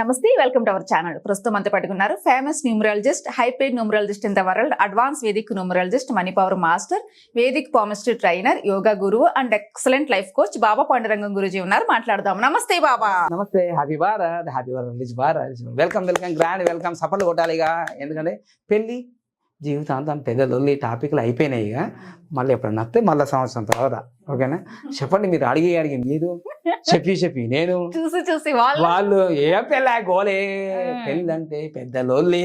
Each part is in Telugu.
నమస్తే వెల్కమ్ టు అవర్ ఛానల్. ప్రస్తుతం అంత పట్టుకున్నారు famous numerologist hyped numerologist in the world advance Vedic numerologist money power master Vedic palmistry trainer yoga గురువు and excellent life coach Baba Pandurangam Guruji ఉన్నారు. మాట్లాడదాం. నమస్తే బాబా. నమస్తే happy Bharat happy Bharat Bharat welcome welcome grand welcome సఫలు కొట్టాలిగా. ఎందుకంటే పెళ్ళి జీవితాంతం పెద్ద లొల్లి టాపిక్లు అయిపోయినాయి ఇక. మళ్ళీ ఎప్పుడు నస్తే మళ్ళీ సంవత్సరం తర్వాత. ఓకేనా? చెప్పండి మీరు అడిగి అడిగి. మీరు? చెప్పి చెప్పి. నేను? చూసి చూసి వాళ్ళు? వాళ్ళు ఏ పెళ్ళ గోలే? పెళ్ళి అంటే పెద్ద లొల్లి.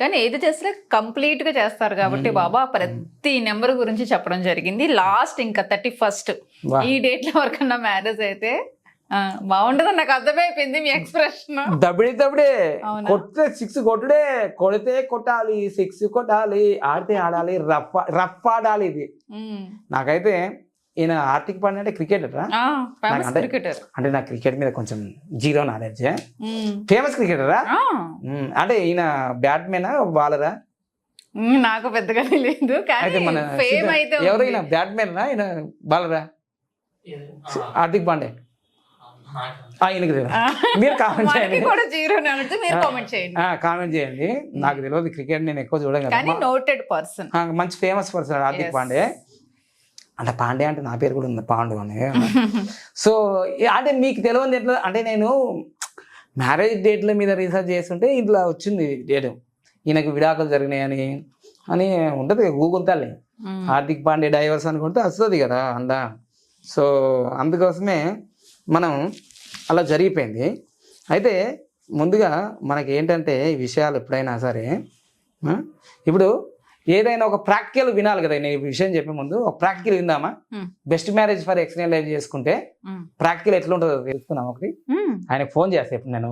కానీ ఏది చేసినా కంప్లీట్గా చేస్తారు కాబట్టి. బాబా ప్రతి నెంబర్ గురించి చెప్పడం జరిగింది. లాస్ట్ ఇంకా థర్టీ ఫస్ట్. ఈ డేట్లో ఎవరికన్నా మ్యారేజ్ అయితే ఆ, బాగుండదని నాకు అర్థమైపోయింది మీ ఎక్స్ప్రెషన్ దబిడి దబిడే? కొడితే సిక్స్ కొట్టుడే. కొడితే కొట్టాలి సిక్స్ కొట్టాలి ఆడితే ఆడాలి రఫ్ రఫ్ ఆడాలి ఇది. నాకైతే ఈయన ఆర్టిక్ పాండే అంటే క్రికెటర్ ఫేమస్ అంటే- క్రికెటర్ అంటే నాకు క్రికెట్ మీద కొంచెం జీరో నాలెడ్జ్. ఫేమస్ క్రికెటరా అంటే ఈయన బ్యాట్మెన్ బాలరా? నాకు పెద్దగా తెలియదు అయితే కానీ మన ఫేమ్ సిద్ధ- అయితే ఎవరు ఉంది. ఈయన బ్యాట్మెన్ బాలరా? హార్దిక్ పాండే. ఆ, ఈయనకి తెలియదు మీరు కామెంట్ చేయండి. కూడా జీరో మీరు. కామెంట్ చేయండి. కామెంట్ చేయండి. నాకు తెలియదు క్రికెట్ నేను ఎక్కువ చూడను కదా. కానీ నోటెడ్ పర్సన్ మంచి ఫేమస్ పర్సన్ హార్దిక్. పాండే. అంటే పాండే అంటే నా పేరు కూడా ఉంది పాండు అని. సో అంటే మీకు తెలియదు ఎట్లా అంటే నేను మ్యారేజ్ డేట్ల మీద రీసెర్చ్ చేస్తుంటే ఇట్లా వచ్చింది డేట్ ఈయనకు విడాకులు జరిగినాయని అని ఉంటుంది గూగుల్ తల్లి. హార్దిక్ పాండే డైవర్స్ అనుకుంటే వస్తుంది కదా అందా. సో అందుకోసమే మనం అలా జరిగిపోయింది. అయితే ముందుగా మనకి ఏంటంటే ఈ విషయాలు ఎప్పుడైనా సరే ఇప్పుడు ఏదైనా ఒక ప్రాక్టికల్ వినాలి కదా నేను ఈ విషయం చెప్పే ముందు ఒక ప్రాక్టికల్ విందామా. Best marriage for extend life చేసుకుంటే ప్రాక్టికల్ ఎట్లా ఉంటుందో తెలుసుకుందాం ఒకటి ఆయనకు ఫోన్ చేస్తే ఇప్పుడు నేను.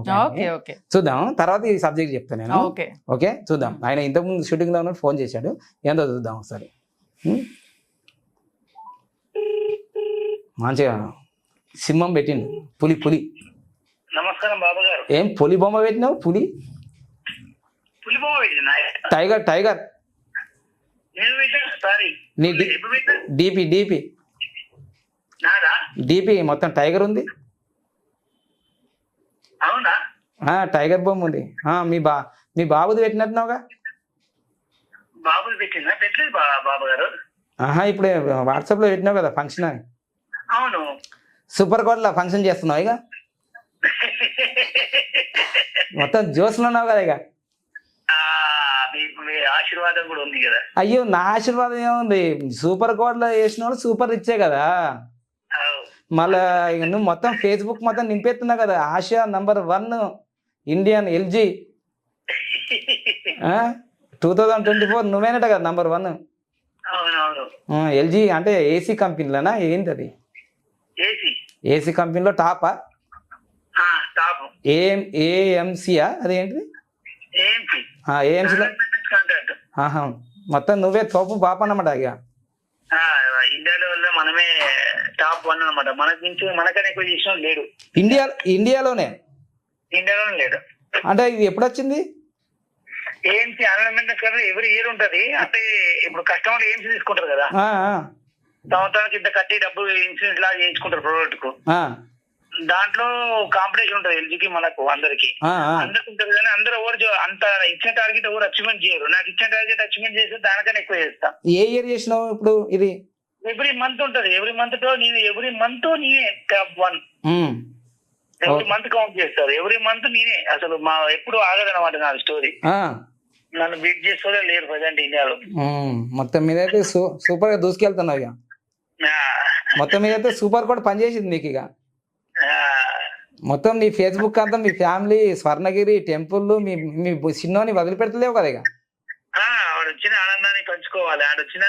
చూద్దాం. తర్వాత ఈ సబ్జెక్ట్ చెప్తాను నేను. ఓకే. ఓకే చూద్దాం. ఆయన ఇంతకుముందు షూటింగ్లో ఫోన్ చేశాడు. ఏందో చూద్దాం ఒకసారి? మంచిగా సింహం పెట్టిండు. పులి పులి. నమస్కారం బాబు గారు. ఏం పులి బొమ్మ పెట్టినావు? పులి? పులిబొమ్మ పెట్టినా టైగర్ టైగర్. నీ డిపి డిపి. డిపి మొత్తం టైగర్ ఉంది. టైగర్ బొమ్మ ఉంది. మీ బా మీ బాబుది పెట్టినట్టున్నావుగా? బాబులు పెట్టిందా? పెట్టలేదు బాబు గారు. ఇప్పుడే వాట్సాప్లో పెట్టినావు కదా ఫంక్షన్ అని. అవును. సూపర్ కోట్లో ఫంక్షన్ చేస్తున్నావు ఇక? మొత్తం జోస్లో ఉన్నావు కదా ఇక? ఆశీర్వాదం కూడా ఉంది కదా. అయ్యో నా ఆశీర్వాదం ఏముంది? సూపర్ కోడ్లో వేసిన వాళ్ళు సూపర్ ఇచ్చే కదా. మళ్ళా ఇక నువ్వు మొత్తం ఫేస్బుక్ మొత్తం నింపేస్తున్నావు కదా? Asia number one Indian LG. Two thousand twenty four నువ్వేనట కదా నంబర్ వన్? ఎల్జీ అంటే ఏసీ కంపెనీలోనా? ఏంటి అది ఏసీ కంపెనీలో టాపా ఏఎం ఏఎంసీయా అదేంటిది? ఏఎంసీలో మొత్తం నువ్వే తోపు పాప అన్నమాట ఇక. ఇండియాలో మనమే టాప్ వన్ మనకు మనకనే ఎక్కువ చేసిన వాడు లేడు. ఇండియా ఇండియాలోనే ఇండియాలోనే లేడు. అంటే ఇది ఎప్పుడు వచ్చింది అన్లిమిటెడ్ కదా ఎవరి ఇయర్ ఉంటది. అంటే ఇప్పుడు కస్టమర్ ఏంటి తీసుకుంటారు కదా. సంవత్సరానికి ఇంత కట్టి డబ్బు ఇన్సూరెన్స్ లాగా చేయించుకుంటారు ప్రోడక్ట్కు. దాంట్లో కాంపిటీషన్ ఉంటది ఎల్జీకి మనకు అందరికి. అందరికి ఉంటది కానీ అందరూ ఎవరు అంత ఇచ్చిన టార్గెట్ ఎవరు అచీవ్మెంట్ చేయరు. నాకు ఇచ్చిన టార్గెట్ అచీవ్మెంట్ చేస్తే దానికన్నా ఎక్కువ చేస్తా. ఏ ఇయర్ చేసినావు ఇప్పుడు ఇది? ఎవ్రీ మంత్ ఉంటది. ఎవ్రీ మంత్తో నేను ఎవ్రీ మంత్ నేనే top one every month count చేస్తారు. ఎవ్రీ మంత్ నేనే. అసలు మా ఎప్పుడు ఆగదనమాట నా స్టోరీ నన్ను బీట్ చేస్తే లేరు ప్రజెంట్ ఇండియాలో. మొత్తం మీద అయితే సూపర్గా దూసుకెళ్తున్నావు మొత్తం మీద అయితే సూపర్ కూడా పనిచేసింది నీకు ఇక. మొత్తం నీ ఫేస్బుక్ అంతా మీ ఫ్యామిలీ స్వర్ణగిరి టెంపుల్ మీ మీ చిన్నోని వదిలిపెడతలేవు కదా ఇక. వచ్చిన ఆనందాన్ని పంచుకోవాలి. ఆడ వచ్చిన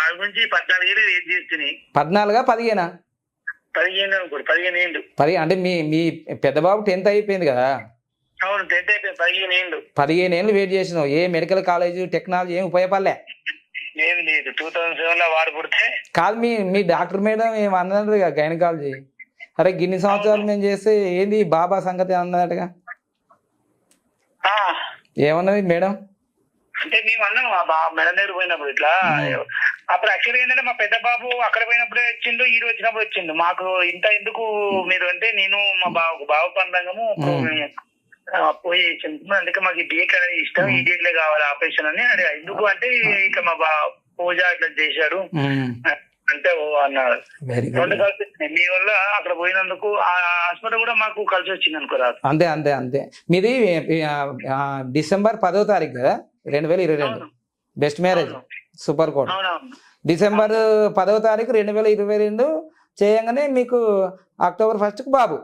ఆడ గురించి పద్నాలుగు ఏళ్ళు వెయిట్ చేస్తున్నాయి పద్నాలుగా పదిహేనా? పదిహేను అనుకోండి పదిహేను ఏళ్ళు. పది అంటే మీ మీ పెద్ద బాబు టెన్త్ అయిపోయింది కదా? అవును టెన్త్ అయిపోయింది పదిహేను ఏళ్ళు. పదిహేను ఏళ్ళు వెయిట్ చేసినావు. ఏ మెడికల్ కాలేజ్ టెక్నాలజీ ఏం ఉపయోగపడలే? లేదు లేదు. టూ థౌసండ్ సెవెన్లో వాడు పుడితే కాదు మీ మీ డాక్టర్ మేడం ఏం అన్నది గైనకాలజీ. అరే గిన్ని సంవత్సరాలు మేము చేస్తే ఏంది బాబా సంగతి అన్నట్టుగా? ఆ, ఏమన్నది మేడం? అంటే మేము అన్నాం బా మెడ దగ్గర పోయినప్పుడు ఇట్లా అప్పుడు యాక్చువల్గా ఏంటంటే మా పెద్ద బాబు అక్కడ పోయినప్పుడే వచ్చిండు ఈడు వచ్చినప్పుడు వచ్చిండు. మాకు ఇంత ఎందుకు మీరు అంటే నేను మా బావ బావ పండంగము పోయి చెప్తున్నాం అందుకే మాకు ఈ డేట్ అనేది ఇష్టం. ఈ డేట్ లే కావాలి ఆపరేషన్ అని అడిగా. ఎందుకు అంటే ఇక మా బా పూజ ఇట్లా చేశాడు. అంటే ఓ అన్నారు వెరీ రెండు కలిసి. మీ వల్ల అక్కడ పోయినందుకు ఆ హాస్పిటల్ కూడా మాకు కలిసి వచ్చింది అనుకో రాదు. అంతే అంతే అంతే. మీది డిసెంబర్ పదో తారీఖు కదా? రెండు వేల ఇరవై రెండు. Best marriage. సూపర్ అవునవును. డిసెంబర్ పదవ తారీఖు రెండు వేల ఇరవై రెండు చేయగానే మీకు అక్టోబర్ ఫస్ట్కి బాబు.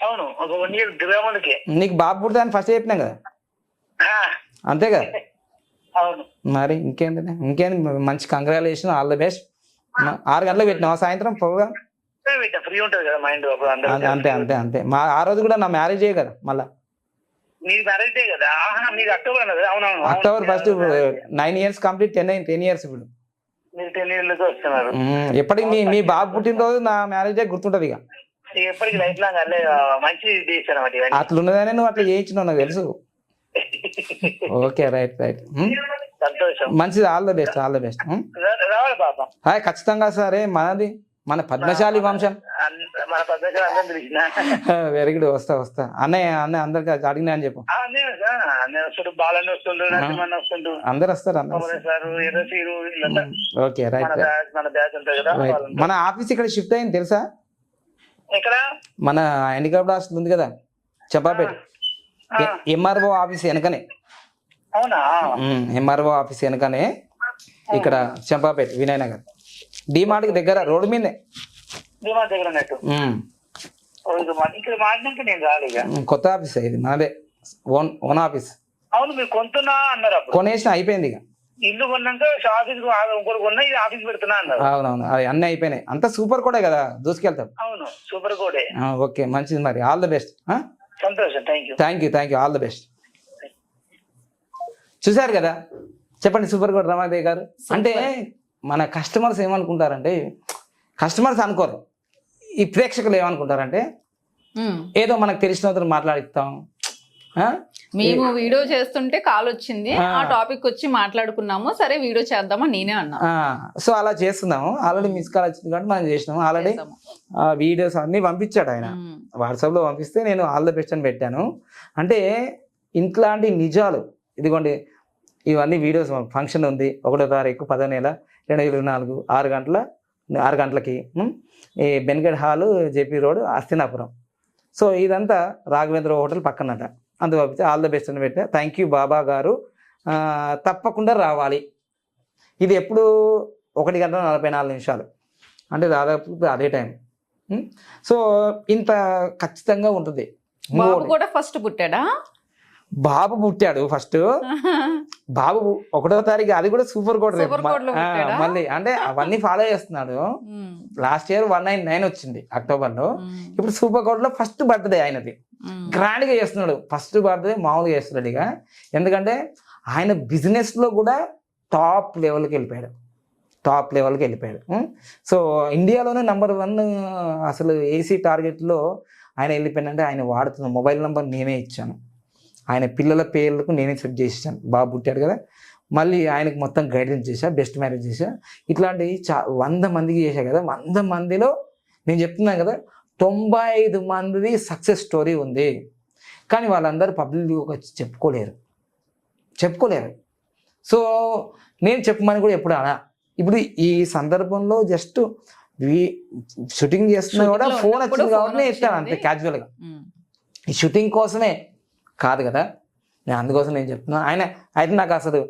అవును ఒక వన్ ఇయర్ గ్రాములకే నీకు బాబు పుడతాను ఫస్ట్ చెప్పినాం కదా? అంతే కదా? అవును. మరి ఇంకేంటి ఇంకేంటి మంచి కంగ్రాచులేషన్ ఆల్ ద బెస్ట్ ఆరు గంటలకు పెట్టినావా సాయంత్రం ప్రోగ్రామ్ ఫ్రీ ఉంటది కదా మైండ్ అంతే అంతే అంతే మా ఆ రోజు కూడా నా మ్యారేజ్ కదా మళ్ళా. అక్టోబర్ అన్నది. అవునవును October first. Nine years complete ten ten years ఇప్పుడు. ఎప్పటికి మీ మీ బాబు పుట్టినరోజు నా మ్యారేజ్ గుర్తుంటది ఇక ఇక. ఎప్పటికి లైఫ్ లాంగ్ అట్లే మంచి అట్లున్నదనే నువ్వు అట్లా చేయించినావు నాకు తెలుసు. Okay right right. సంతోషం. మంచిది all the best all the best రా- రావాలి పాపం. హాయ్ ఖచ్చితంగా సరే మనది మన పద్మశాలి వంశం. వెరీ గుడ్ వస్తా వస్తా. అన్నయ్య అన్నయ్య అందరికి అడిగినా అని చెప్పు. అందరు వస్తారు ఓకే మన రైట్. మన ఆఫీస్ ఇక్కడ షిఫ్ట్ అయింది తెలుసా? మన హ్యాండిక్రాఫ్ట్ హాస్టల్ ఉంది కదా చెప్పాపేట ఎంఆర్ఓ ఆఫీస్ వెనకనే. అవునా? ఎంఆర్ఓ ఆఫీస్ వెనకనే ఇక్కడ చంపాపేట వినయ్ నగర్ డిమార్ట్కి దగ్గర రోడ్డు మీదే కొత్త ఆఫీస్ ఇది మనదే. Own own office. అవును మీరు కొంటున్నా అన్నారు కొనేసిన అయిపోయింది ఇక. ఇల్లు కొన్నాక ఆఫీస్ ఇంకోటి కొన్నా ఇది ఆఫీస్ పెడుతున్నా అన్నారు. అవునవును. అవి అన్నీ అయిపోయినాయి. అంతా సూపర్ కూడా కదా దూసుకెళ్తాం. అవును సూపర్ కోడే. ఆ, ఓకే మంచిది మరి. All the best. సంతోషం thank you. Thank you thank you. All the best. చూశారు కదా? చెప్పండి సూపర్ కోడ్ రమాదేవి గారు. అంటే మన కస్టమర్స్ ఏమనుకుంటారంటే కస్టమర్స్ అనుకోరు. ఈ ప్రేక్షకులు ఏమనుకుంటారంటే. ఏదో మనకు తెలిసిన మాట్లాడిస్తాం. ఆ? మేము వీడియో చేస్తుంటే కాల్ వచ్చింది. ఆ. టాపిక్ వచ్చి మాట్లాడుకున్నాము. సరే వీడియో చేద్దామని నేనే అన్నా సో అలా చేస్తున్నాము. ఆల్రెడీ మిస్ కాల్ వచ్చింది కాబట్టి మనం చేసినాము. ఆల్రెడీ వీడియోస్ అన్ని పంపించాడు ఆయన. ఉమ్. వాట్సాప్లో పంపిస్తే నేను ఆల్ ద బెస్ట్ అని పెట్టాను. అంటే ఇట్లాంటి నిజాలు ఇదిగోండి ఇవన్నీ వీడియోస్ ఫంక్షన్ ఉంది. ఒకటో తారీఖు పదో నెల రెండు వేల ఇరవై నాలుగు ఆరు గంటల ఆరు గంటలకి ఈ బెన్గడ్ హాల్ జేపీ రోడ్ అస్తినాపురం. సో ఇదంతా రాఘవేంద్ర హోటల్ పక్కనట. అందు పంపిస్తే ఆల్ ద బెస్ట్ అని పెట్టా థ్యాంక్ యూ బాబా గారు. తప్పకుండా రావాలి. ఇది ఎప్పుడు ఒకటి గంట నలభై నాలుగు నిమిషాలు. అంటే దాదాపు అదే టైం సో ఇంత ఖచ్చితంగా ఉంటుంది. కూడా ఫస్ట్ పుట్టాడా? బాబు పుట్టాడు ఫస్ట్ బాబు ఒకటో తారీఖు అది కూడా సూపర్ రేపు పుట్టాడా? మళ్ళీ అంటే అవన్నీ ఫాలో చేస్తున్నాడు. Last year one nine nine వచ్చింది అక్టోబర్లో. ఇప్పుడు సూపర్ కోడ్లో ఫస్ట్ బర్త్డే ఆయనది. గ్రాండ్గా చేస్తున్నాడు ఫస్ట్ బర్త్డే మామూలుగా చేస్తున్నాడు ఇక ఎందుకంటే ఆయన బిజినెస్లో కూడా టాప్ లెవెల్కి వెళ్ళిపోయాడు టాప్ లెవెల్కి వెళ్ళిపోయాడు? సో ఇండియాలోనే నంబర్ వన్ అసలు ఏసీ టార్గెట్లో ఆయన వెళ్ళిపోయిందంటే ఆయన వాడుతున్న మొబైల్ నెంబర్ నేనే ఇచ్చాను ఆయన పిల్లల పేర్లకు నేనే సెట్ చేసి ఇచ్చాను బాబు పుట్టాడు కదా. మళ్ళీ ఆయనకు మొత్తం గైడెన్స్ చేశా బెస్ట్ మ్యారేజ్ చేశా. ఇట్లాంటి చా వంద మందికి చేశా కదా. వంద మందిలో నేను చెప్తున్నాను కదా తొంభై ఐదు మందిది సక్సెస్ స్టోరీ ఉంది. కానీ వాళ్ళందరూ పబ్లిక్ వచ్చి చెప్పుకోలేరు. చెప్పుకోలేరు. సో నేను చెప్పమని కూడా ఎప్పుడు అనా. ఇప్పుడు ఈ సందర్భంలో జస్ట్ షూటింగ్ చేస్తున్నా కూడా ఫోన్ వచ్చింది కాబట్టి ఇస్తాను అంతే. క్యాజువల్గా. ఈ షూటింగ్ కోసమే కాదు కదా. నేను అందుకోసం నేను చెప్తున్నా. ఆయన అయితే నాకు అసలు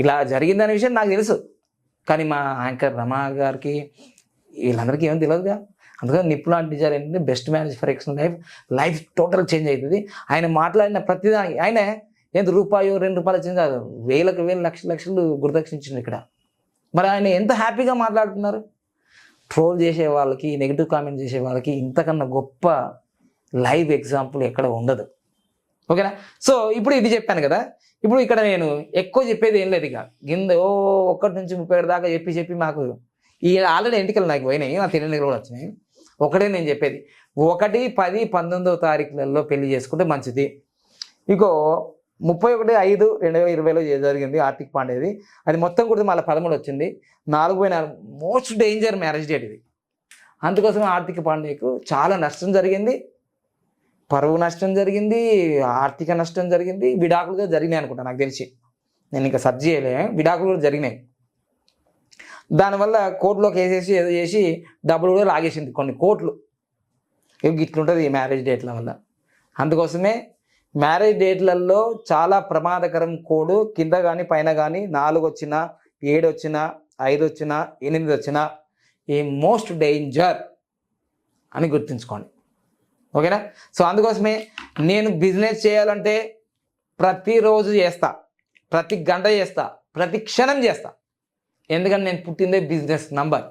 ఇలా జరిగిందనే విషయం నాకు తెలుసు. కానీ మా యాంకర్ రమా గారికి వీళ్ళందరికీ ఏమీ తెలియదుగా అందుకని నిప్పులాంటి డిజైర్ ఏంటంటే best marriage for ex life life total change అవుతుంది. ఆయన మాట్లాడిన ప్రతిదానికి ఆయన ఎంత రూపాయో రెండు రూపాయలు చేంజ్ కాదు. వేలకు వేలు లక్షల లక్షలు గుర్దక్షించింది ఇక్కడ. మరి ఆయన ఎంత హ్యాపీగా మాట్లాడుతున్నారు? ట్రోల్ చేసే వాళ్ళకి నెగిటివ్ కామెంట్ చేసే వాళ్ళకి ఇంతకన్నా గొప్ప లైవ్ ఎగ్జాంపుల్ ఎక్కడ ఉండదు. ఓకేనా? సో ఇప్పుడు ఇది చెప్పాను కదా. ఇప్పుడు ఇక్కడ నేను ఎక్కువ చెప్పేది ఏం లేదు ఇక. కింద ఓ ఒక్కటి నుంచి ముప్పై దాకా చెప్పి చెప్పి మాకు ఈ ఆల్రెడీ ఎంటికలు నాకు పోయినాయి. నా తెలియని కూడా వచ్చినాయి. ఒకటే నేను చెప్పేది. ఒకటి పది పంతొమ్మిదవ తారీఖులలో పెళ్ళి చేసుకుంటే మంచిది. ఇగో ముప్పై ఒకటి ఐదు రెండు వేల ఇరవైలో జరిగింది? ఆర్థిక పాండేది. అది మొత్తం కూడా మళ్ళీ పదమూడు వచ్చింది. నాలుగు పోయిన మోస్ట్ డేంజర్ మ్యారేజ్ డేట్ ఇది. అందుకోసం ఆర్థిక పాండేకు చాలా నష్టం జరిగింది. పరువు నష్టం జరిగింది ఆర్థిక నష్టం జరిగింది విడాకులుగా జరిగినాయి అనుకుంటా నాకు తెలిసి. నేను ఇంకా సర్చ్ చేయలే విడాకులు కూడా జరిగినాయి. దానివల్ల కోర్టులో కేసేసి ఏదో చేసి డబ్బులు కూడా లాగేసింది కొన్ని కోట్లు. ఇట్లుంటుంది ఈ మ్యారేజ్ డేట్ల వల్ల. అందుకోసమే మ్యారేజ్ డేట్లలో చాలా ప్రమాదకరం కోడ్ కింద కానీ పైన కానీ నాలుగు వచ్చినా ఏడు వచ్చినా ఐదు వచ్చినా ఎనిమిది వచ్చినా ఈ మోస్ట్ డేంజర్ అని గుర్తుంచుకోండి. ఓకేనా? సో అందుకోసమే నేను బిజినెస్ చేయాలంటే ప్రతిరోజు చేస్తా. ప్రతి గంట చేస్తా. ప్రతి క్షణం చేస్తా. ఎందుకంటే నేను పుట్టిందే బిజినెస్ నంబర్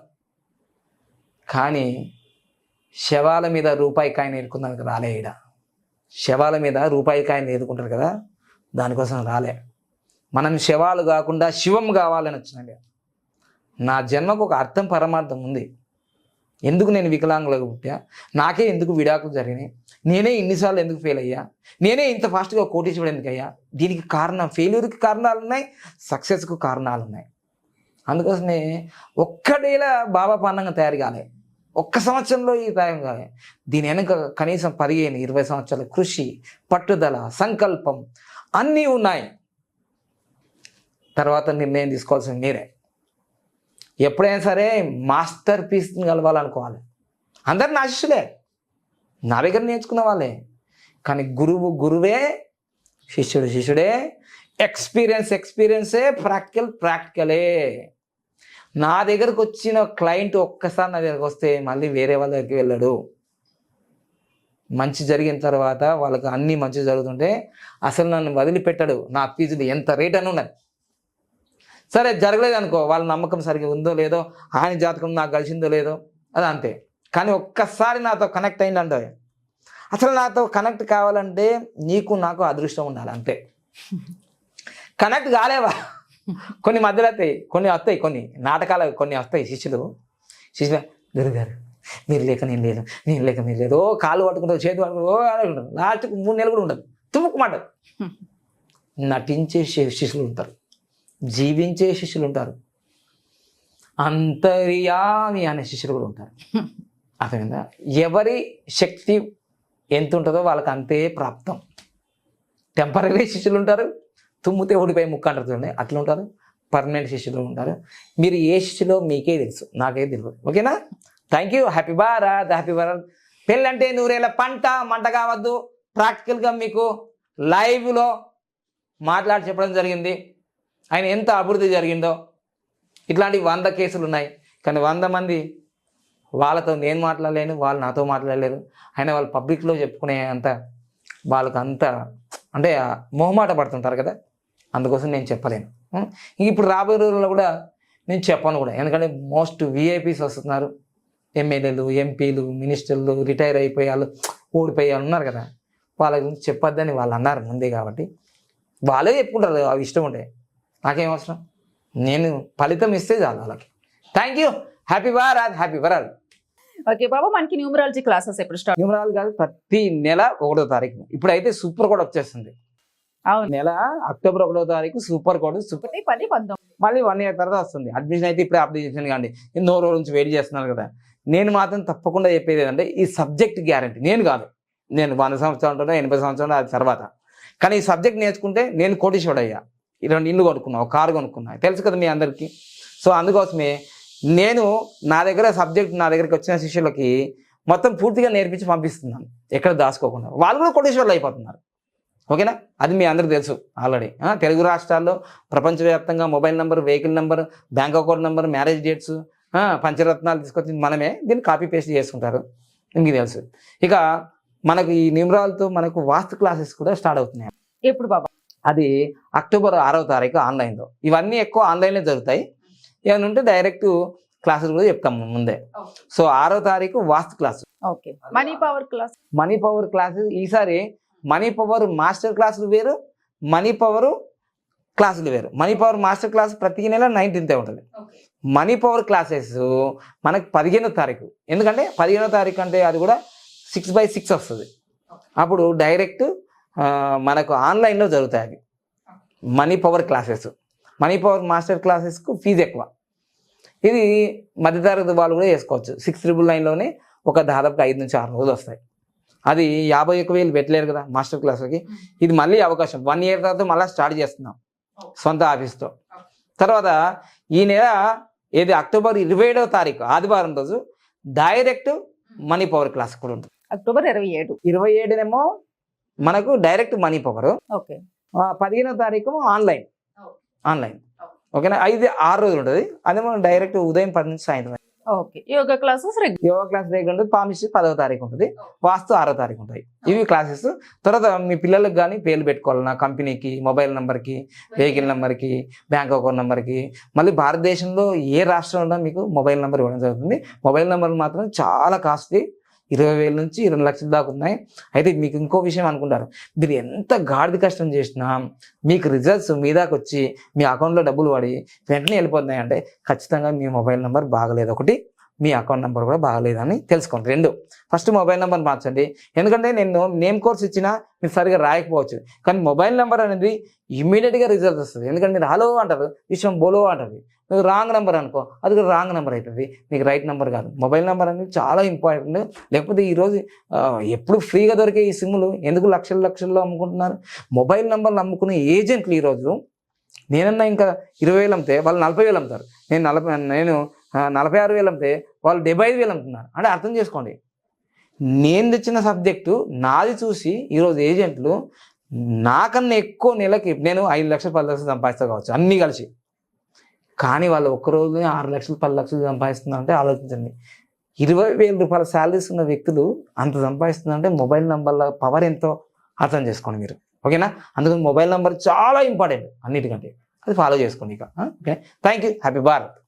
కానీ శవాల మీద రూపాయి కాయని ఎదుర్కొందానికి రాలే ఈడ. శవాల మీద రూపాయి కాయని ఎదుర్కొంటారు కదా దానికోసం రాలే. మనం శవాలు కాకుండా శివం కావాలని వచ్చినండి నా జన్మకు ఒక అర్థం పరమార్థం ఉంది. ఎందుకు నేను వికలాంగులకు పుట్టా? నాకే ఎందుకు విడాకులు జరిగినాయి? నేనే ఇన్నిసార్లు ఎందుకు ఫెయిల్ అయ్యా? నేనే ఇంత ఫాస్ట్గా కోటీశ్వరుడు ఎందుకు అయ్యా దీనికి కారణం ఫెయిల్యూర్కి కారణాలు ఉన్నాయి సక్సెస్కు కారణాలు ఉన్నాయి. అందుకోసమే ఒక్కడేలా బాబా పాండంగా తయారు కాలే. ఒక్క సంవత్సరంలో ఈ తయారు కాలే. దీని వెనుక కనీసం పదిహేను ఇరవై సంవత్సరాల కృషి పట్టుదల సంకల్పం అన్నీ ఉన్నాయి. తర్వాత నిర్ణయం తీసుకోవాల్సిన మీరే. ఎప్పుడైనా సరే మాస్టర్ పీస్ని కలవాలనుకోవాలి. అందరు నా శిష్యులే. నా దగ్గర నేర్చుకున్న వాళ్ళే. కానీ గురువు గురువే శిష్యుడు శిష్యుడే ఎక్స్పీరియన్స్ ఎక్స్పీరియన్సే ప్రాక్టికల్ ప్రాక్టికలే. నా దగ్గరకు వచ్చిన క్లయింట్ ఒక్కసారి నా దగ్గరకు వస్తే మళ్ళీ వేరే వాళ్ళ దగ్గరికి వెళ్ళడు. మంచి జరిగిన తర్వాత వాళ్ళకి అన్నీ మంచి జరుగుతుంటే అసలు నన్ను వదిలిపెట్టడు. నా ఫీజులు ఎంత రేట్ అని ఉన్నది. సరే జరగలేదు అనుకో వాళ్ళ నమ్మకం సరిగ్గా ఉందో లేదో ఆయన జాతకం నాకు కలిసిందో లేదో అది అంతే. కానీ ఒక్కసారి నాతో కనెక్ట్ అయిందంటే అసలు నాతో కనెక్ట్ కావాలంటే నీకు నాకు అదృష్టం ఉండాలి అంతే. కనెక్ట్ కాలేవా? కొన్ని మధ్యలో అవుతాయి కొన్ని వస్తాయి కొన్ని నాటకాలు కొన్ని వస్తాయి శిష్యులు. శిష్యులు గురుగారు మీరు లేక నేను లేదు నేను లేక మీరు లేదు. ఓ కాలు పట్టుకుంటావు చేతి పట్టుకుంటావు ఓ లాస్ట్కి మూడు నెలలు కూడా ఉండదు. తుమ్ముకుమాట నటించే శిష్యులు ఉంటారు. జీవించే శిష్యులు ఉంటారు అంతర్యామి అనే శిష్యులు కూడా ఉంటారు. అర్థమైందా? ఎవరి శక్తి ఎంత ఉంటుందో వాళ్ళకి అంతే ప్రాప్తం. టెంపరీ శిష్యులు ఉంటారు తుమ్మితే ఓడిపోయి ముక్క అంటారు అట్లా ఉంటారు పర్మనెంట్ శిష్యులు ఉంటారు. మీరు ఏ శిష్యులో మీకే తెలుసు. నాకే తెలియదు. ఓకేనా? Thank you happy Bharat happy Bharat పెళ్ళంటే నూరేళ్ళ పంట మంట కావద్దు. ప్రాక్టికల్గా మీకు లైవ్లో మాట్లాడి చెప్పడం జరిగింది. ఆయన ఎంత అభివృద్ధి జరిగిందో. ఇట్లాంటి వంద కేసులు ఉన్నాయి. కానీ వంద మంది వాళ్ళతో నేను మాట్లాడలేను వాళ్ళు నాతో మాట్లాడలేదు ఆయన వాళ్ళు పబ్లిక్లో చెప్పుకునే అంత వాళ్ళకు అంత అంటే మొహమాట పడుతుంటారు కదా. అందుకోసం నేను చెప్పలేను. ఇప్పుడు రాబోయే రోజుల్లో కూడా నేను చెప్పను కూడా. ఎందుకంటే మోస్ట్ విఐపీస్ వస్తున్నారు. ఎమ్మెల్యేలు ఎంపీలు మినిస్టర్లు రిటైర్ అయిపోయే వాళ్ళు ఓడిపోయే వాళ్ళు ఉన్నారు కదా. వాళ్ళ గురించి చెప్పొద్దని వాళ్ళు అన్నారు ముందే కాబట్టి. వాళ్ళే చెప్పుకుంటారు అవి ఇష్టం ఉంటాయి నాకేం అవసరం? నేను ఫలితం ఇస్తే చాలు వాళ్ళకి. Thank you happy Bharat happy Bharat okay Baba మనకి న్యూమరాలజీ క్లాసెస్ ఎప్పుడు స్టార్ట్ న్యూమరాలు కాదు ప్రతి నెల ఒకటో తారీఖు ఇప్పుడైతే సూపర్ కోడ్ వచ్చేస్తుంది. అవును. నెల అక్టోబర్ ఒకటో తారీఖు సూపర్ కోడ్ సూపర్ ఒకటి పది పంతొమ్మిది. మళ్ళీ వన్ ఇయర్ తర్వాత వస్తుంది. అడ్మిషన్ అయితే ఇప్పుడే అప్లై చేసాను కానీ ఎన్నో రోజుల నుంచి వెయిట్ చేస్తున్నారు కదా. నేను మాత్రం తప్పకుండా చెప్పేది ఏంటంటే ఈ సబ్జెక్ట్ గ్యారంటీ నేను కాదు. నేను వంద సంవత్సరాలు ఉంటాను ఎనభై సంవత్సరాలు అది తర్వాత. కానీ ఈ సబ్జెక్ట్ నేర్చుకుంటే నేను ఈ రెండు ఇల్లు కొనుక్కున్నా ఒక కారు కొనుక్కున్నా తెలుసు కదా మీ అందరికీ? సో అందుకోసమే నేను నా దగ్గర సబ్జెక్ట్ నా దగ్గరికి వచ్చిన శిష్యులకి మొత్తం పూర్తిగా నేర్పించి పంపిస్తున్నాను. ఎక్కడ దాచుకోకుండా. వాళ్ళు కూడా కోటేశ్వర్లు అయిపోతున్నారు. ఓకేనా? అది మీ అందరికి తెలుసు ఆల్రెడీ. తెలుగు రాష్ట్రాల్లో ప్రపంచవ్యాప్తంగా mobile number vehicle number bank account number marriage dates పంచరత్నాలు తీసుకొచ్చి మనమే దీన్ని కాపీ పేస్ట్ చేసుకుంటారు. మీకు తెలుసు. ఇక మనకు ఈ నిమరాలతో మనకు వాస్తు క్లాసెస్ కూడా స్టార్ట్ అవుతున్నాయి. ఎప్పుడు బాబా? అది అక్టోబర్ ఆరవ తారీఖు ఆన్లైన్లో. ఇవన్నీ ఎక్కువ ఆన్లైన్లో జరుగుతాయి. ఏమైనా ఉంటే డైరెక్ట్ క్లాసులు కూడా చెప్తాం ముందే. సో ఆరో తారీఖు Vastu class. Okay. Money power class. Money power classes ఈసారి మనీ పవర్ మాస్టర్ క్లాసులు వేరు మనీ పవర్ క్లాసులు వేరు. మనీ పవర్ మాస్టర్ క్లాస్ ప్రతి నెల నైన్టీన్తే ఉంటుంది. మనీ పవర్ క్లాసెస్ మనకు పదిహేనో తారీఖు. ఎందుకంటే పదిహేనో తారీఖు అంటే అది కూడా సిక్స్ బై సిక్స్ వస్తుంది. అప్పుడు డైరెక్ట్ మనకు ఆన్లైన్లో జరుగుతాయి అవి. Money power classes. Money power master క్లాసెస్కు fee ఎక్కువ. ఇది మధ్యతరగతి వాళ్ళు కూడా చేసుకోవచ్చు. సిక్స్ ట్రిపుల్ నైన్లోనే ఒక దాదాపుగా ఐదు నుంచి ఆరు రోజులు వస్తాయి. అది యాభై ఒక్క వేలు పెట్టలేరు కదా మాస్టర్ క్లాస్కి ఇది మళ్ళీ అవకాశం. వన్ ఇయర్ తర్వాత మళ్ళీ స్టార్ట్ చేస్తున్నాం. సొంత ఆఫీస్తో. తర్వాత ఈ నెల ఏది అక్టోబర్ ఇరవై ఏడవ తారీఖు ఆదివారం రోజు డైరెక్ట్ మనీ పవర్ క్లాస్ కూడా ఉంటుంది. అక్టోబర్ ఇరవై ఏడు. ఇరవై ఏడునేమో మనకు డైరెక్ట్ మనీ ఓకే. పదిహేనో తారీఖు ఆన్లైన్. ఆన్లైన్. ఓకేనా? ఐదు ఆరు రోజులు ఉంటుంది. అదేమో డైరెక్ట్ ఉదయం పది నుంచి సాయంత్రం okay. Yoga classes yoga class దగ్గర ఉంటుంది. పామిస్ట్రీ పదవ తారీఖు ఉంటుంది. వాస్తు ఆరో తారీఖు ఉంటాయి ఇవి క్లాసెస్. తర్వాత మీ పిల్లలకు కానీ పేర్లు పెట్టుకోవాలన్నా కంపెనీకి మొబైల్ నెంబర్కి వెహికల్ నెంబర్కి బ్యాంక్ అకౌంట్ నెంబర్కి. మళ్ళీ భారతదేశంలో ఏ రాష్ట్రంలో మీకు మొబైల్ నెంబర్ ఇవ్వడం జరుగుతుంది. మొబైల్ నెంబర్ మాత్రం చాలా కాస్ట్లీ ఇరవై వేల నుంచి ఇరవై లక్షల దాకా ఉన్నాయి. అయితే మీకు ఇంకో విషయం అనుకుంటారు. మీరు ఎంత గాడిద కష్టం చేసినా మీకు రిజల్ట్స్ మీ దాకా వచ్చి మీ అకౌంట్లో డబ్బులు పడి వెంటనే వెళ్ళిపోతున్నాయి అంటే ఖచ్చితంగా మీ మొబైల్ నెంబర్ బాగలేదు. ఒకటి మీ అకౌంట్ నెంబర్ కూడా బాగలేదని తెలుసుకోండి. రెండు ఫస్ట్ మొబైల్ నెంబర్ మార్చండి. ఎందుకంటే నేను నేమ్ కోర్స్ ఇచ్చినా మీరు సరిగా రాయకపోవచ్చు. కానీ మొబైల్ నెంబర్ అనేది ఇమ్మీడియట్గా రిజల్ట్ వస్తుంది. ఎందుకంటే మీరు హలో అంటారు విషయం బోలో అంటారు. నువ్వు రాంగ్ నెంబర్ అనుకో అది కూడా రాంగ్ నెంబర్ అవుతుంది నీకు రైట్ నెంబర్ కాదు. మొబైల్ నెంబర్ అనేది చాలా ఇంపార్టెంట్ లేకపోతే ఈరోజు ఎప్పుడు ఫ్రీగా దొరికే ఈ సిమ్లు ఎందుకు లక్షల లక్షల్లో అమ్ముకుంటున్నారు? మొబైల్ నెంబర్లు అమ్ముకునే ఏజెంట్లు ఈరోజు నేనన్నా ఇంకా ఇరవై వేలు అమ్మితే వాళ్ళు నలభై వేలు అమ్ముతారు. నేను నలభై నేను నలభై ఆరు వేలు అమ్మితే వాళ్ళు డెబ్బై ఐదు వేలు అమ్ముతున్నారు అంటే అర్థం చేసుకోండి. నేను తెచ్చిన సబ్జెక్టు నాది చూసి ఈరోజు ఏజెంట్లు నాకన్నా ఎక్కువ నెలకి నేను ఐదు లక్షలు పది లక్షలు సంపాదిస్తా కావచ్చు అన్నీ కలిసి. కానీ వాళ్ళు ఒక్క రోజు ఆరు లక్షలు పది లక్షలు సంపాదిస్తున్నారంటే ఆలోచించండి. ఇరవై వేల రూపాయల శాలరీస్ ఉన్న వ్యక్తులు అంత సంపాదిస్తున్నారంటే మొబైల్ నంబర్ల పవర్ ఎంతో అర్థం చేసుకోండి మీరు. ఓకేనా? అందుకని మొబైల్ నంబర్ చాలా ఇంపార్టెంట్ అన్నిటికంటే. అది ఫాలో చేసుకోండి ఇక. Okay? Thank you happy Bharat.